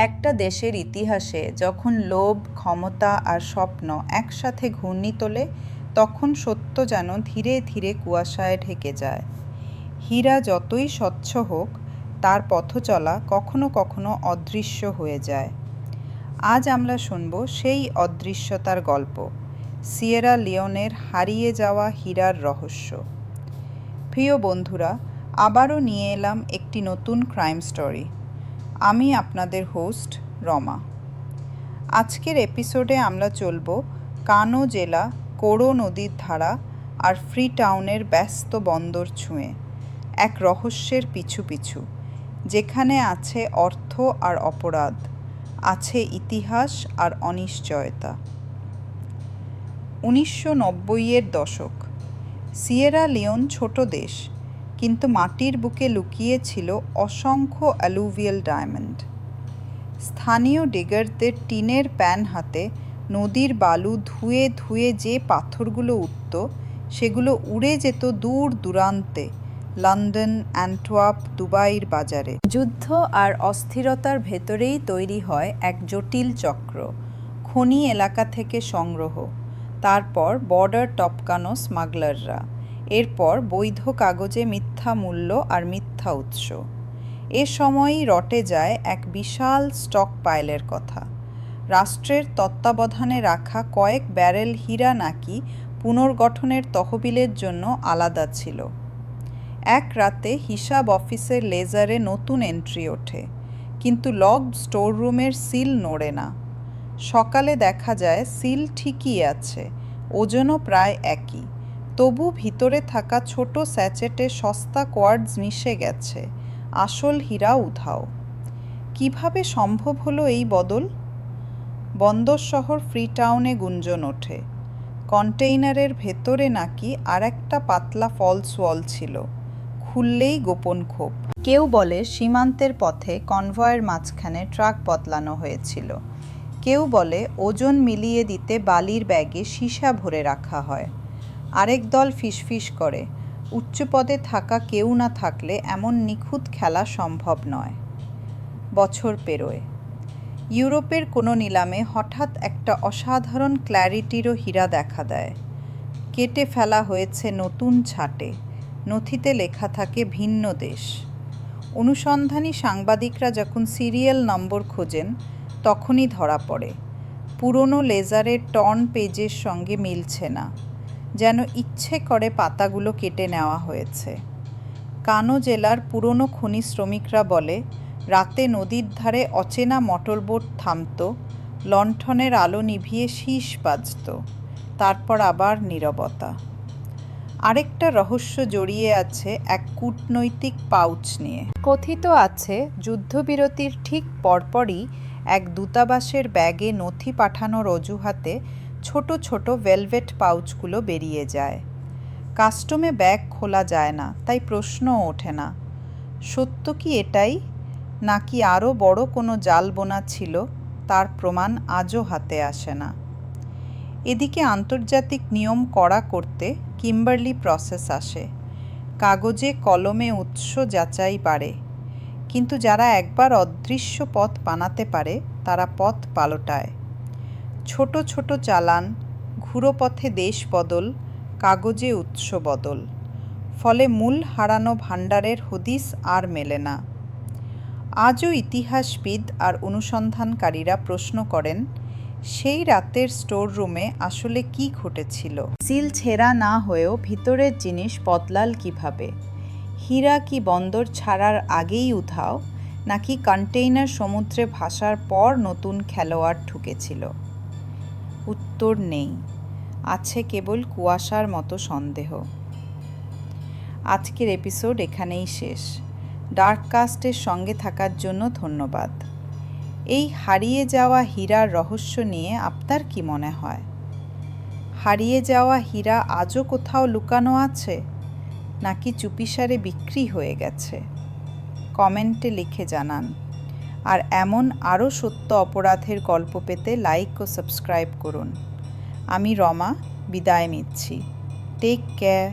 একটা দেশের ইতিহাসে যখন লোভ, ক্ষমতা আর স্বপ্ন একসাথে ঘূর্ণি তোলে, তখন সত্য যেন ধীরে ধীরে কুয়াশায় ঢেকে যায়। হীরা যতই স্বচ্ছ হোক, তার পথচলা কখনো কখনো অদৃশ্য হয়ে যায়। আজ আমরা শুনব সেই অদৃশ্যতার গল্প, সিয়েরা লিওনের হারিয়ে যাওয়া হীরার রহস্য। প্রিয় বন্ধুরা, আবারও নিয়ে এলাম একটি নতুন ক্রাইম স্টোরি। আমি আপনাদের হোস্ট রমা। আজকের এপিসোডে আমরা চলব কানো জেলা, কোড়ো নদীর ধারা আর ফ্রি টাউনের ব্যস্ত বন্দর ছুঁয়ে, এক রহস্যের পিছু পিছু, যেখানে আছে অর্থ আর অপরাধ, আছে ইতিহাস আর অনিশ্চয়তা। উনিশশো নব্বইয়ের দশক, সিয়েরা লিওন ছোট দেশ কিন্তু মাটির বুকে লুকিয়ে ছিল অসংখ্য অ্যালুভিয়াল ডায়মন্ড স্থানীয় ডিগারদের টিনের প্যান হাতে নদীর বালু ধুয়ে ধুয়ে যে পাথরগুলো উঠত, সেগুলো উড়ে যেত দূর দূরান্তে, লন্ডন অ্যান্টওয়াপ দুবাইয়ের বাজারে। যুদ্ধ আর অস্থিরতার ভেতরেই তৈরি হয় এক জটিল চক্র, খনি এলাকা থেকে সংগ্রহ। তারপর বর্ডার টপকানো স্মাগলাররা এরপর বৈধ কাগজে মিথ্যা মূল্য আর মিথ্যা উৎস। এ সময়ই রটে যায় এক বিশাল স্টক পাইলের কথা। রাষ্ট্রের তত্ত্বাবধানে রাখা কয়েক ব্যারেল হীরা নাকি পুনর্গঠনের তহবিলের জন্য আলাদা ছিল। এক রাতে হিসাব অফিসের লেজারে নতুন এন্ট্রি ওঠে, কিন্তু লক স্টোররুমের সিল নড়ে না। সকালে দেখা যায়, সিল ঠিকই আছে, ওজনও প্রায় একই। তবু ভিতরে থাকা ছোট স্যাচেটে সস্তা কোয়ার্ডস মিশে গেছে। আসল হীরা উধাও। কীভাবে সম্ভব হলো এই বদল? বন্দর শহর ফ্রি টাউনে গুঞ্জন ওঠে। কন্টেইনারের ভেতরে নাকি আর একটা পাতলা ফলস ওয়াল ছিল। খুললেই গোপন ক্ষোভ। কেউ বলে সীমান্তের পথে কনভয়ের মাঝখানে ট্রাক বদলানো হয়েছিল। কেউ বলে ওজন মিলিয়ে দিতে বালির ব্যাগে সীসা ভরে রাখা হয়। আরেক দল ফিসফিস করে। উচ্চ পদে থাকা কেউ না থাকলে এমন নিখুঁত খেলা সম্ভব নয়। বছর পেরোয়। ইউরোপের কোনো নিলামে হঠাৎ একটা অসাধারণ ক্ল্যারিটিরও হীরা দেখা দেয়। কেটে ফেলা হয়েছে নতুন ছাটে। নথিতে লেখা থাকে ভিন্ন দেশ। অনুসন্ধানী সাংবাদিকরা যখন সিরিয়াল নম্বর খোঁজেন, তখনই ধরা পড়ে। পুরনো লেজারের টর্ন পেজের সঙ্গে মিলছে না। যেন ইচ্ছে করে পাতাগুলো কেটে নেওয়া হয়েছে। কানো জেলার পুরনো খনি শ্রমিকরা বলে, রাতে নদীর ধারে অচেনা মোটরবোট থামত, লণ্ঠনের আলো নিভিয়ে শীষ বাজত, তারপর আবার নীরবতা। আরেকটা রহস্য জড়িয়ে আছে এক কূটনৈতিক পাউচ নিয়ে। কথিত আছে, যুদ্ধবিরতির ঠিক পরপরই এক দূতাবাসের ব্যাগে নথি পাঠানোর অজুহাতে ছোট ছোট ভেলভেট পাউচগুলো বেরিয়ে যায়। কাস্টমে ব্যাগ খোলা যায় না, তাই প্রশ্নও ওঠে না। সত্য কি এটাই? নাকি আরও বড় কোনো জাল বোনা ছিল, তার প্রমাণ আজও হাতে আসে না। এদিকে আন্তর্জাতিক নিয়ম কড়া করতে কিম্বারলি প্রসেস আসে। কাগজে কলমে উৎস যাচাই বাড়ে। কিন্তু যারা একবার অদৃশ্য পথ বানাতে পারে, তারা পথ পালটায়। ছোট ছোট চালান, ঘুরো পথে দেশ বদল, কাগজে উৎস বদল। ফলে মূল হারানো ভাণ্ডারের হদিস আর মেলে না। আজও ইতিহাসবিদ আর অনুসন্ধানকারীরা প্রশ্ন করেন, সেই রাতের স্টোর রুমে আসলে কি ঘটেছিল? সিল ছেঁড়া না হয়েও ভিতরের জিনিস বদলাল কীভাবে? হীরা কি বন্দর ছাড়ার আগেই উধাও, নাকি কন্টেইনার সমুদ্রে ভাসার পর নতুন খেলোয়াড় ঢুকেছিল? উত্তর নেই। আছে কেবল কুয়াশার মতো সন্দেহ। আজকের এপিসোড এখানেই শেষ। ডার্ককাস্টের সঙ্গে থাকার জন্য ধন্যবাদ। এই হারিয়ে যাওয়া হীরার রহস্য নিয়ে আপনার কি মনে হয়? হারিয়ে যাওয়া হীরা আজও কোথাও লুকানো আছে? নাকি চুপিসারে বিক্রি হয়ে গেছে? কমেন্টে লিখে জানান। আর এমন আরও সত্য অপরাধের গল্প পেতে লাইক ও সাবস্ক্রাইব করুন। আমি রমা, বিদায় নিচ্ছি। Take care